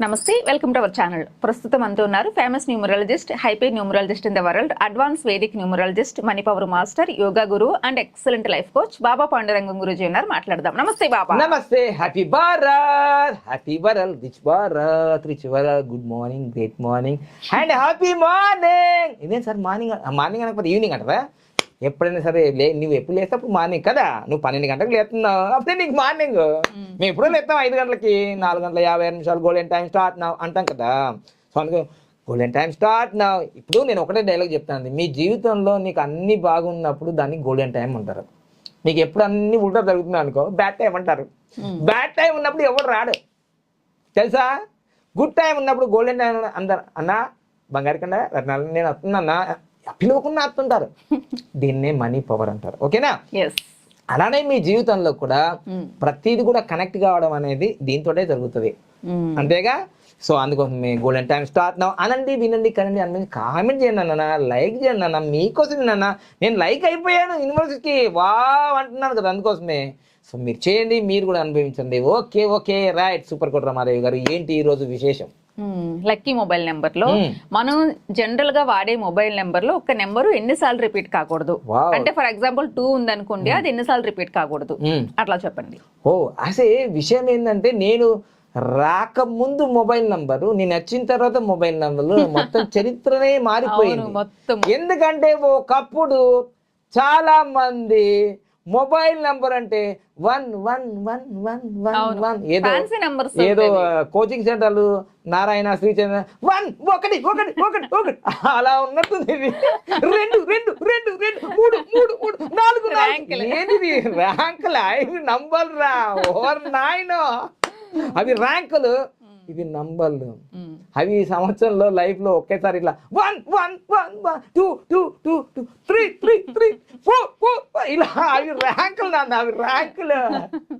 నమస్తే welcome to our channel. ప్రస్తుతం అంటూ ఉన్నారు famous numerologist హైపే numerologist in the world advance vedic numerologist money power master yoga guru and excellent life coach Baba Pandurangam Guruji ఉన్నారు. మాట్లాడదాం. నమస్తే బాబా నమస్తే happy Bharat happy world rich Bharat rich world good morning great morning and happy morning ఇదేం sir morning morning అనకపోతే evening అంటారా? ఎప్పుడైనా సరే లే నువ్వు ఎప్పుడు లేస్తే అప్పుడు మార్నింగ్ కదా? నువ్వు పన్నెండు గంటలకు లేస్తున్నావు. అప్పుడే నీకు మార్నింగ్ మేము. ఎప్పుడో లేస్తాం ఐదు గంటలకి. నాలుగు గంటల యాభై నిమిషాలు గోల్డెన్ టైం స్టార్ట్ నా అంటాం కదా. సో అందుకే గోల్డెన్ టైం స్టార్ట్ నా ఇప్పుడు నేను ఒకటే డైలాగ్ చెప్తాను మీ జీవితంలో నీకు అన్ని బాగున్నప్పుడు దాన్ని గోల్డెన్ టైం అంటారు. నీకు ఎప్పుడు అన్ని ఉల్టా జరుగుతుంది అనుకో బ్యాడ్ టైం అంటారు. బ్యాడ్ టైం ఉన్నప్పుడు ఎవరు రాడు? తెలుసా? గుడ్ టైం ఉన్నప్పుడు గోల్డెన్ టైం అందరు అన్నా బంగారు కండ నేను వస్తున్నా పిలువకుండా వస్తుంటారు దీన్నే మనీ పవర్ అంటారు. ఓకేనా? అలానే మీ జీవితంలో కూడా ప్రతిది కూడా కనెక్ట్ కావడం అనేది దీంతోటే జరుగుతుంది. అంతేగా? సో అందుకోసం మీ గోల్డెన్ టైం స్టార్ట్ నా అనండి వినండి కనండి అని కామెంట్ చేయండి అన్న లైక్ చేయండి అన్న మీకోసం అన్న నేను లైక్ అయిపోయాను యూనివర్సిటీకి వా అంటున్నాను కదా అందుకోసమే. సో మీరు చేయండి మీరు కూడా అనుభవించండి. Okay okay right super Kota Ramadevi garu ఏంటి ఈ రోజు విశేషం? లక్కీ మొబైల్ నెంబర్లో. మనం జనరల్గా వాడే మొబైల్ నెంబర్లో ఒక నెంబర్ ఎన్నిసార్లు రిపీట్ కాకూడదు. అంటే ఫర్ ఎగ్జాంపుల్ టూ ఉందనుకోండి అది ఎన్నిసార్లు రిపీట్ కాకూడదు. అట్లా చెప్పండి. ఓ అసే విషయం ఏంటంటే నేను రాకముందు మొబైల్ నంబరు నేను వచ్చిన తర్వాత మొబైల్ నంబర్లు మొత్తం చరిత్రనే మారిపోయింది. మొత్తం. ఎందుకంటే ఒకప్పుడు చాలా మంది మొబైల్ నంబర్ అంటే one one one one one. One. ఏదో ఏదో కోచింగ్ సెంటర్లు నారాయణ శ్రీచంద్ర వన్ ఒకటి ఒకటి ఒకటి ఒకటి. అలా ఉన్నట్టుంది ఇది. రెండు రెండు రెండు రెండు మూడు మూడు మూడు నాలుగు. ఏంటిది? ర్యాంకులు ఇవి నంబర్లు రా. ఓర్ నాయనో. అవి ర్యాంకులు. ఇవి నంబర్లు. అవి ఈ సంవత్సరంలో లైఫ్లో ఒకేసారి ఇట్లా one one one one two two two two three three three four four ఇలా అవి ర్యాంకులు నాన్న అవి ర్యాంకులు.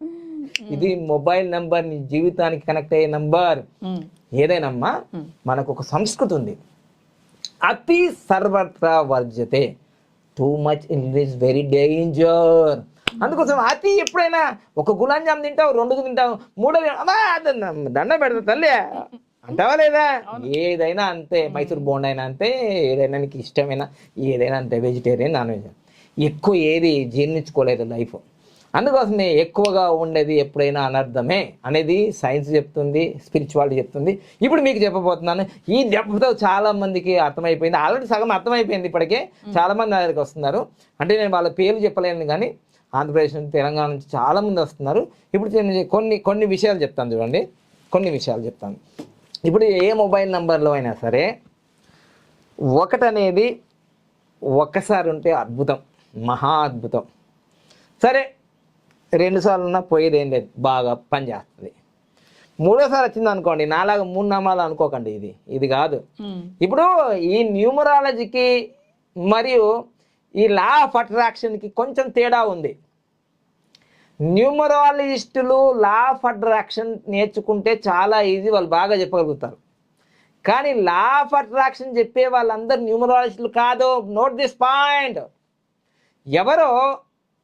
ఇది మొబైల్ నంబర్ నీ జీవితానికి కనెక్ట్ అయ్యే నంబర్ ఏదైనమ్మా? మనకు ఒక సంస్కృతి ఉంది. అతి సర్వత్రా వర్జతే. Too much is very danger అందుకోసం అతి ఎప్పుడైనా ఒక గులాం జామ్ తింటావు రెండు తింటావు మూడో దండ పెడతా తల్లి. అంటావా లేదా? ఏదైనా అంతే మైసూర్ బోండా అయినా అంతే ఏదైనా నీకు ఇష్టమైన ఏదైనా అంతే వెజిటేరియన్ నాన్ వెజ్ ఎక్కువ ఏది జీర్ణించుకోలేదు లైఫ్. అందుకోసమే ఎక్కువగా ఉండేది ఎప్పుడైనా అనర్థమే అనేది సైన్స్ చెప్తుంది స్పిరిచువాలిటీ చెప్తుంది. ఇప్పుడు మీకు చెప్పబోతున్నాను ఈ దెబ్బతో చాలా మందికి అర్థమైపోయింది. ఆల్రెడీ సగం అర్థమైపోయింది ఇప్పటికే. చాలా మంది నా దగ్గరికి వస్తున్నారు. అంటే నేను వాళ్ళ పేర్లు చెప్పలేను కానీ ఆంధ్రప్రదేశ్ నుంచి తెలంగాణ నుంచి చాలా మంది వస్తున్నారు. ఇప్పుడు నేను కొన్ని కొన్ని విషయాలు చెప్తాను చూడండి. కొన్ని విషయాలు చెప్తాను. ఇప్పుడు ఏ మొబైల్ నంబర్లో అయినా సరే ఒకటి అనేది ఒక్కసారి ఉంటే అద్భుతం మహా అద్భుతం. సరే రెండుసార్లు ఉన్నా పోయేది ఏం లేదు బాగా పనిచేస్తుంది మూడోసారి వచ్చింది అనుకోండి నాలాగా మూడు నామాలు అనుకోకండి ఇది ఇది కాదు. ఇప్పుడు ఈ న్యూమరాలజీకి మరియు ఈ లా ఆఫ్ అట్రాక్షన్కి కొంచెం తేడా ఉంది. న్యూమరాలజిస్టులు లా ఆఫ్ అట్రాక్షన్ నేర్చుకుంటే చాలా ఈజీ వాళ్ళు బాగా చెప్పగలుగుతారు. కానీ లా ఆఫ్ అట్రాక్షన్ చెప్పే వాళ్ళందరూ న్యూమరాలజిస్టులు కాదు. Note this point. ఎవరో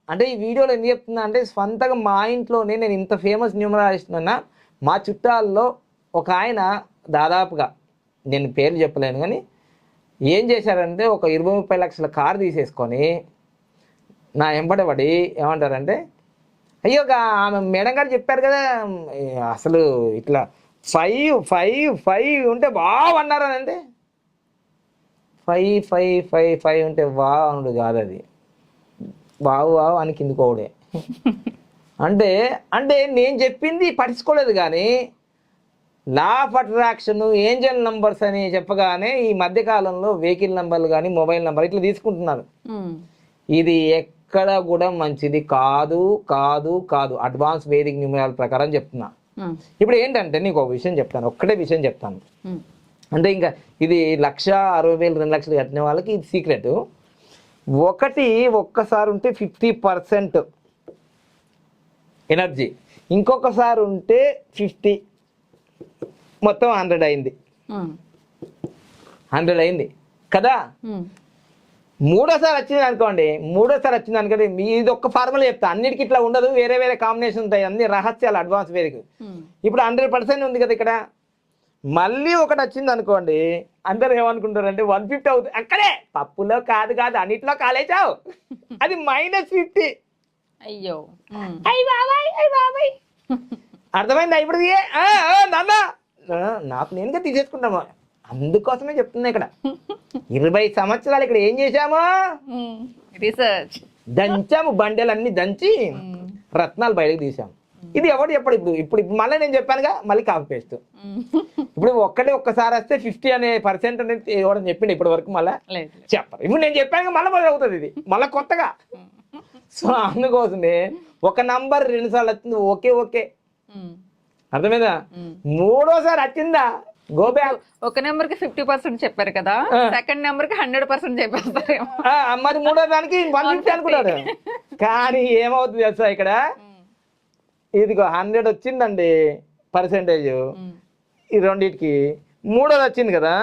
అంటే ఈ వీడియోలో ఎందుకు చెప్తున్నా అంటే స్వంతంగా మా ఇంట్లోనే నేను ఇంత ఫేమస్ న్యూమరాలజిస్ట్ అన్నా మా చుట్టాల్లో ఒక ఆయన దాదాపుగా నేను పేరు చెప్పలేను కానీ ఏం చేశారంటే ఒక ఇరవై ముప్పై లక్షల కారు తీసేసుకొని నా వెంబడబడి ఏమంటారంటే అయ్యో ఆమె మేడం గారు చెప్పారు కదా అసలు ఇట్లా ఫైవ్ ఫైవ్ ఫైవ్ ఉంటే అన్నారు అని అంటే? ఫైవ్ ఫైవ్ ఫైవ్ ఫైవ్ ఉంటే వా అనుడు కాదు అది. బావు బావు అని కిందుకోవడే అంటే అంటే నేను చెప్పింది పట్టించుకోలేదు కానీ law of attraction angel numbers అని చెప్పగానే ఈ మధ్యకాలంలో వెహికల్ నంబర్లు కానీ మొబైల్ నంబర్ ఇట్లా తీసుకుంటున్నారు ఇది ఎక్కడ కూడా మంచిది కాదు కాదు కాదు. అడ్వాన్స్ వేదిక న్యూమరాల ప్రకారం చెప్తున్నా. ఇప్పుడు ఏంటంటే నీకు ఒక విషయం చెప్తాను ఒక్కటే విషయం చెప్తాను. అంటే ఇంకా ఇది లక్ష అరవై వేలు రెండు లక్షలు కట్టిన వాళ్ళకి ఇది సీక్రెట్ ఒకటి ఒక్కసారి ఉంటే ఫిఫ్టీ పర్సెంట్ ఎనర్జీ ఇంకొకసారి ఉంటే ఫిఫ్టీ మొత్తం హండ్రెడ్ అయింది. హండ్రెడ్ అయింది. కదా? మూడోసారి వచ్చింది అనుకోండి మూడోసారి వచ్చింది అనుకోండి మీ ఇది ఒక్క ఫార్ములా చెప్తా. అన్నిటికీ ఇట్లా ఉండదు వేరే వేరే కాంబినేషన్ ఉంటాయి అన్ని రహస్యాలు అడ్వాన్స్ వేదిక ఇప్పుడు హండ్రెడ్ పర్సెంట్ ఉంది కదా ఇక్కడ. మళ్ళీ ఒకటి వచ్చింది అనుకోండి అందరు ఏమనుకుంటారు అంటే వన్ ఫిఫ్టీ అవుతుంది అక్కడే! పప్పులో కాదు కాదు అన్నిట్లో కాలేచావు అది మైనస్ ఫిఫ్టీ అయ్యో. అయ్యి బాబాయ్ అయ్యి బాబాయ్. అర్థమైందా ఇప్పుడు నాన్న. నాకు నేనుగా తీసేసుకుంటాము? అందుకోసమే చెప్తున్నా ఇక్కడ. ఇరవై సంవత్సరాలు ఇక్కడ ఏం చేశాము. రీసెర్చ్ దంచాము బండెలన్నీ దంచి. రత్నాలు బయటకు తీసాం ఇది ఎవడు ఎప్పుడు ఇప్పుడు ఇప్పుడు మళ్ళీ నేను చెప్పానుగా మళ్ళీ కాపీ పేస్ట్. ఇప్పుడు ఒక్కటే ఒక్కసారి వస్తే ఫిఫ్టీ అనే పర్సెంట్ అనేది ఇవ్వడం చెప్పిండు ఇప్పటి వరకు మళ్ళీ చెప్పరు. ఇప్పుడు నేను చెప్పాను మళ్ళీ మొదలు అవుతుంది ఇది. మళ్ళీ కొత్తగా. సో అందుకోసమే ఒక నంబర్ రెండు సార్లు వచ్చింది ఓకే ఓకే. అర్థమైందా. మూడోసారి వచ్చిందా? గో బ్యాక్ ఒక నెంబర్కి ఫిఫ్టీ పర్సెంట్ చెప్పారు కదా. సెకండ్ నెంబర్కి హండ్రెడ్ పర్సెంట్ చెప్పేస్తారేమో. మరి మూడో దానికి వన్ ఫిఫ్టీ అనుకున్నాడు కానీ ఏమవుతుంది తెలుసా ఇక్కడ? ఇదిగో హండ్రెడ్ వచ్చిందండి పర్సెంటేజ్. ఈ రెండింటికి మూడోది వచ్చింది కదా?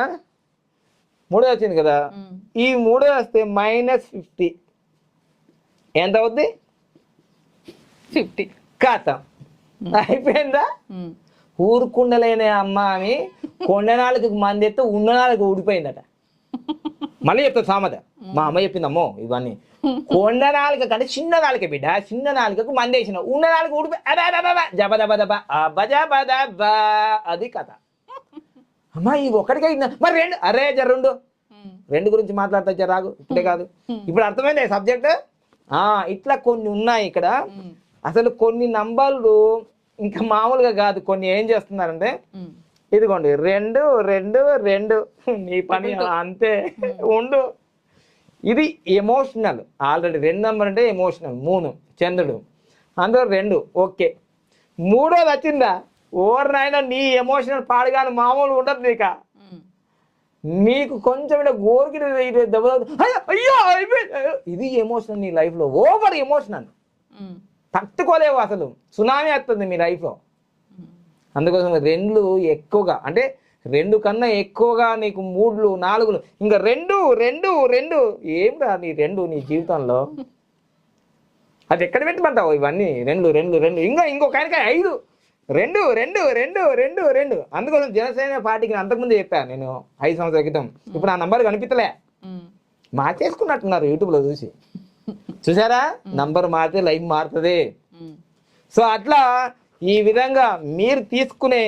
మూడోది వచ్చింది కదా. ఈ మూడోది వస్తే మైనస్ ఫిఫ్టీ ఎంత అవుద్ది? ఫిఫ్టీ. ఖాతం. అయిపోయిందా. ఊరుకుండలేని అమ్మ అని కొండ నాలుగు మంది ఎత్తే నాలుగు ఊడిపోయిందట. మళ్ళీ చెప్తా సామెత. మా అమ్మ చెప్పింది అమ్మో ఇవన్నీ. కొండ నాలుక కంటే చిన్న నాలుక బిడ్డ చిన్న నాలుకకు మంది వేసిన. ఉన్న నాలుగు ఊడిపోయి అబా అబా అబా, జబ దబ దబ అబ్బ జబ దబ అది కథ. అమ్మా ఒక్కడికే ఇన్న మరి రెండు అరే జర రెండు. రెండు గురించి మాట్లాడతా జర రాగు ఇప్పుడే కాదు. ఇప్పుడు అర్థమైంది సబ్జెక్ట్? ఆ ఇట్లా కొన్ని ఉన్నాయి ఇక్కడ. అసలు కొన్ని నంబర్లు ఇంకా మామూలుగా కాదు కొన్ని ఏం చేస్తున్నారంటే. ఇదిగోండి రెండు రెండు రెండు. నీ పని అంతే. ఉండు. ఇది ఎమోషనల్. ఆల్రెడీ రెండు నెంబర్ అంటే ఎమోషనల్. మూడు చంద్రుడు. అందులో రెండు. ఓకే. మూడోది వచ్చిందా? ఓవర్ నాయన నీ ఎమోషనల్ పాడుగాని మామూలు ఉండదు నీక. నీకు కొంచెం ఇలా గోరికి దెబ్బ అయ్యో. ఇది ఎమోషనల్ నీ లైఫ్లో. Over emotional. తట్టుకోలేవు అసలు. సునామీ వస్తుంది మీ లైఫ్లో. అందుకోసం రెండు ఎక్కువగా అంటే రెండు కన్నా ఎక్కువగా నీకు మూడులు నాలుగులు ఇంకా రెండు రెండు రెండు ఏం రా నీ రెండు నీ జీవితంలో? అది ఎక్కడ పెట్టమంటావు ఇవన్నీ? రెండు రెండు రెండు ఇంకా ఇంకొక ఆయనకి ఐదు. రెండు రెండు రెండు రెండు రెండు. అందుకోసం జనసేన పార్టీకి అంతకుముందు చెప్పాను నేను ఐదు సంవత్సరాల క్రితం. ఇప్పుడు ఆ నంబర్ కనిపించలే. మార్చేసుకున్నట్టున్నారు యూట్యూబ్లో చూసి. చూసారా నంబర్ మారితే లైఫ్ మారుతుంది. సో అట్లా ఈ విధంగా మీరు తీసుకునే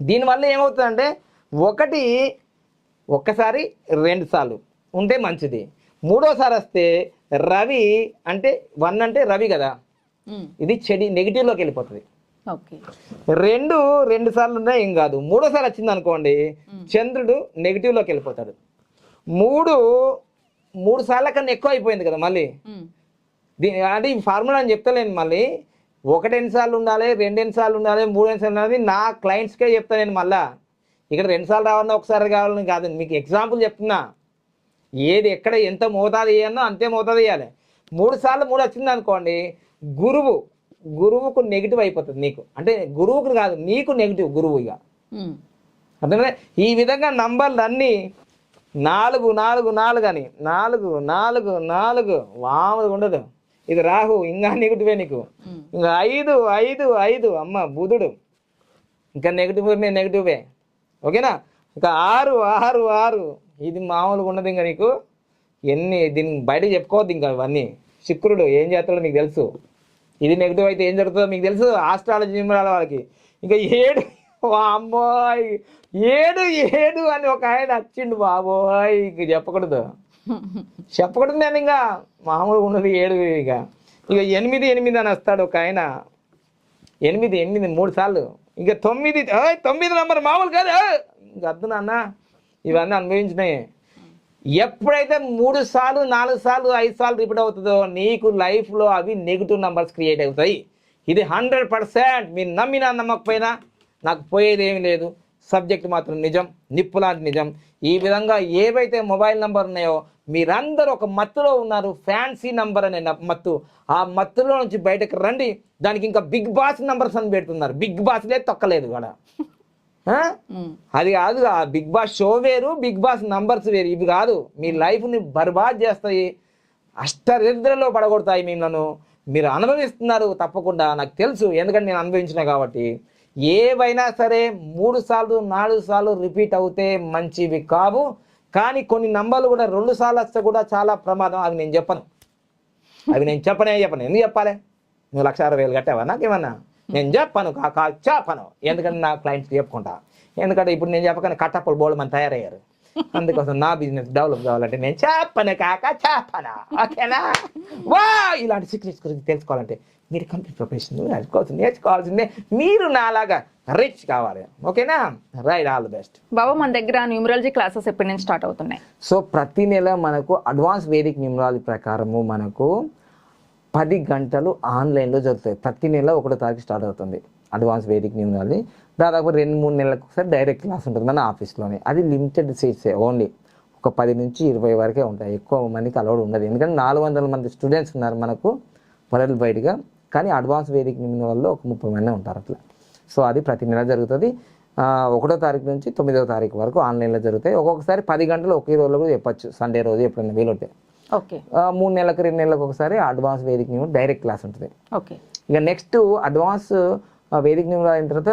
దీనివల్ల ఏమవుతుందంటే ఒకటి ఒక్కసారి రెండు సార్లు ఉంటే మంచిది. మూడోసారి వస్తే రవి అంటే వన్ అంటే రవి కదా. ఇది చెడి నెగిటివ్లోకి వెళ్ళిపోతుంది. రెండు రెండు సార్లు ఉన్నా ఏం కాదు. మూడోసారి వచ్చింది అనుకోండి. చంద్రుడు నెగిటివ్లోకి వెళ్ళిపోతాడు. మూడు మూడు సార్ల కన్నా ఎక్కువ అయిపోయింది కదా మళ్ళీ. అంటే ఈ ఫార్ములా అని చెప్తలేను మళ్ళీ. ఒకటి ఎన్నిసార్లు ఉండాలి రెండు ఎన్నిసార్లు ఉండాలి మూడు ఎన్నిసార్లు ఉండాలి నా క్లయింట్స్కే చెప్తాను నేను మళ్ళా. ఇక్కడ రెండుసార్లు రావాలన్నా ఒకసారి కావాలని కాదు మీకు ఎగ్జాంపుల్ చెప్తున్నా. ఏది ఎక్కడ ఎంత మోతాదు వేయాలో అంతే మోతాదు వేయాలి. మూడు సార్లు మూడు వచ్చింది అనుకోండి గురువు గురువుకు నెగిటివ్ అయిపోతుంది నీకు అంటే గురువుకు కాదు నీకు నెగిటివ్ గురువు ఇక. ఉమ్. అర్థమైందా? ఈ విధంగా నంబర్లు అన్నీ నాలుగు నాలుగు నాలుగు అని. నాలుగు నాలుగు నాలుగు. మామూలుగా ఉండదు. ఇది రాహు ఇంకా నెగిటివే నీకు. ఇంకా ఐదు ఐదు ఐదు. అమ్మ బుధుడు. ఇంకా నెగిటివ్ నెగిటివే. ఓకేనా? ఇంకా ఆరు ఆరు ఆరు. ఇది మామూలుగా ఉండదు ఇంకా నీకు. ఎన్ని దీన్ని బయట చెప్పుకోవద్దు ఇంకా ఇవన్నీ శుక్రుడు ఏం చేస్తాడో మీకు తెలుసు. ఇది నెగిటివ్ అయితే ఏం జరుగుతుందో మీకు తెలుసు. ఆస్ట్రాలజీ వాళ్ళకి. ఇంకా ఏడు అమ్మాయి ఏడు ఏడు అని ఒక ఆయన వచ్చిండు బాబోయ్. ఇంక చెప్పకూడదు. చెప్పకూడదు నేను ఇంకా మామూలుగా ఉన్నది ఏడు ఇక. ఇక ఎనిమిది ఎనిమిది అని వస్తాడు ఒక ఆయన. ఎనిమిది ఎనిమిది మూడు సార్లు. ఇంకా తొమ్మిది తొమ్మిది నంబర్ మామూలు కాదు. ఏయ్, నాన్న. ఇవన్నీ అనుభవించినాయి. ఎప్పుడైతే మూడు సార్లు నాలుగు సార్లు ఐదు సార్లు రిపీట్ అవుతుందో నీకు లైఫ్లో అవి నెగిటివ్ నంబర్స్ క్రియేట్ అవుతాయి. ఇది హండ్రెడ్ పర్సెంట్. మీరు నమ్మినా నమ్మకపోయినా నాకు పోయేది ఏమీ లేదు. సబ్జెక్ట్ మాత్రం నిజం నిప్పు లాంటి నిజం. ఈ విధంగా ఏవైతే మొబైల్ నంబర్ ఉన్నాయో మీరందరూ ఒక మత్తులో ఉన్నారు. ఫ్యాన్సీ నంబర్ అనే మత్తు. ఆ మత్తులో నుంచి బయటకు రండి. దానికి ఇంకా బిగ్ బాస్ నంబర్స్ అని పెడుతున్నారు. బిగ్ బాస్లే తొక్కలేదు కూడా. అది కాదు ఆ బిగ్ బాస్ షో వేరు బిగ్ బాస్ నంబర్స్ వేరు. ఇవి కాదు మీ లైఫ్ని బర్బాద్ చేస్తాయి. అష్టరిద్రలో పడగొడతాయి మిమ్మల్ని. మీరు అనుభవిస్తున్నారు తప్పకుండా నాకు తెలుసు. ఎందుకంటే నేను అనుభవించిన కాబట్టి. ఏవైనా సరే మూడు సార్లు నాలుగు సార్లు రిపీట్ అవుతే మంచివి కావు. కానీ కొన్ని నంబర్లు కూడా రెండు సార్లు వస్తే కూడా చాలా ప్రమాదం. అవి నేను చెప్పను. అవి నేను చెప్పనే చెప్పను. ఎందుకు చెప్పాలి? నువ్వు లక్ష అరవై వేలు కట్టావా? నాకేమన్నా నేను చెప్పను కాక చెప్పను. ఎందుకంటే నా క్లయింట్స్ చెప్పుకుంటా. ఎందుకంటే ఇప్పుడు నేను చెప్పకనే కట్టప్పలు బోళ్ళు మన తయారయ్యారు. అందుకోసం నా బిజినెస్ డెవలప్ కావాలంటే నేను చెప్పను కాక చెప్పనా ఓకేనా? వా ఇలాంటి సీక్రెట్స్ గురించి తెలుసుకోవాలంటే మీరు కంప్లీట్ ప్రొఫెషన్ నేర్చుకోవాల్సింది నేర్చుకోవాల్సిందే. మీరు నాలాగా రిచ్ కావాలి. ఓకేనా? రైట్ ఆల్ ది బెస్ట్ బాబా మన దగ్గర న్యూమరాలజీ క్లాసెస్ ఎప్పటి నుంచి స్టార్ట్ అవుతున్నాయి? సో ప్రతి నెల మనకు అడ్వాన్స్ వేదిక్ న్యూమరాలజీ ప్రకారము మనకు పది గంటలు ఆన్లైన్లో జరుగుతాయి. ప్రతి నెల ఒకటో తారీఖు స్టార్ట్ అవుతుంది అడ్వాన్స్ వేదిక్ న్యూమరాలజీ దాదాపు రెండు మూడు నెలలకు ఒకసారి డైరెక్ట్ క్లాస్ ఉంటుంది మన ఆఫీస్లోనే అది లిమిటెడ్ సీట్సే ఓన్లీ ఒక పది నుంచి ఇరవై వరకే ఉంటాయి. ఎక్కువ మందికి అలవాటు ఉండదు. ఎందుకంటే నాలుగు వందల మంది స్టూడెంట్స్ ఉన్నారు మనకు వరల్డ్ వైడ్గా కానీ అడ్వాన్స్ వేదిక్ న్యూమరాల్లో ఒక ముప్పై మంది ఉంటారు అట్లా. సో అది ప్రతి నెల జరుగుతుంది. ఒకటో తారీఖు నుంచి తొమ్మిదవ తారీఖు వరకు ఆన్లైన్లో జరుగుతాయి. ఒక్కొక్కసారి పది గంటలు ఒకే రోజులో కూడా చెప్పొచ్చు. సండే రోజు ఎప్పుడైనా వీలుంటే. ఓకే. మూడు నెలలకు రెండు నెలలకు ఒకసారి అడ్వాన్స్ వేదిక డైరెక్ట్ క్లాస్ ఉంటుంది. ఓకే. ఇక నెక్స్ట్ అడ్వాన్స్ వేదిక అయిన తర్వాత